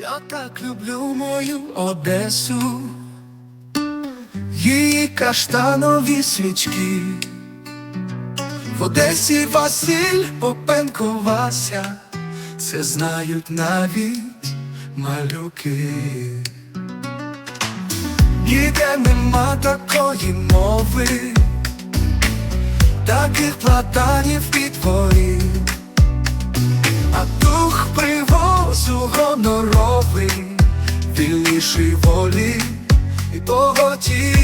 Я так люблю мою Одесу, її каштанові свічки. В Одесі Василь Попенко Вася, це знають навіть малюки. Ніде нема такої мови, таких платанів під дворі. А дух привозу гоноровий, вільніший волі і погоді.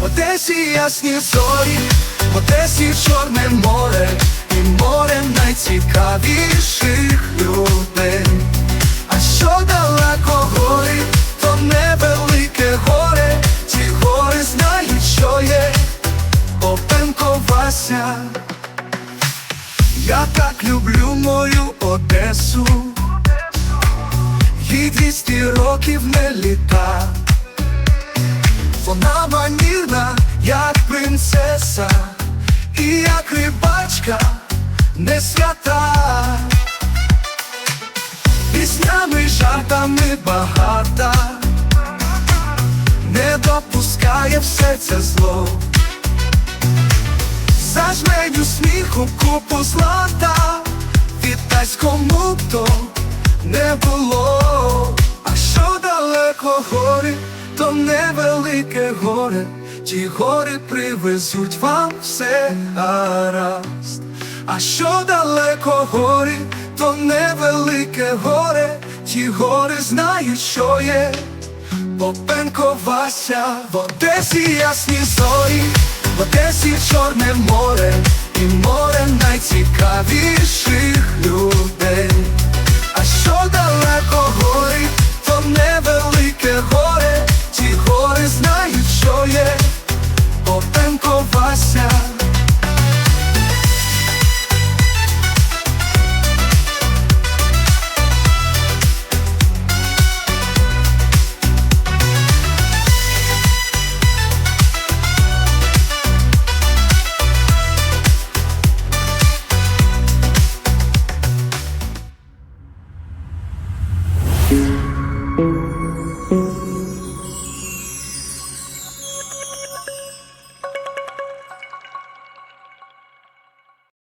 В Одесі ясні зорі, в Одесі чорне море, і море найцікавіших людей. А що далеко гори, то невелике горе, ці гори знають, що є Попенко Вася. Я так люблю мою Одесу, їй 200 років не літа. Вона манірна, як принцеса, і як рибачка не свята. Піснями, жартами багата, не допускає в серце зло. Зажменю сміху купу злата, віддасть кому то не було. Що гори, то невелике горе, ті гори привезуть вам все гаразд. А що далеко гори, то невелике горе, ті гори знають, що є. Попенко Вася, в Одесі ясні зорі, в Одесі Чорне море, і море найцікавіших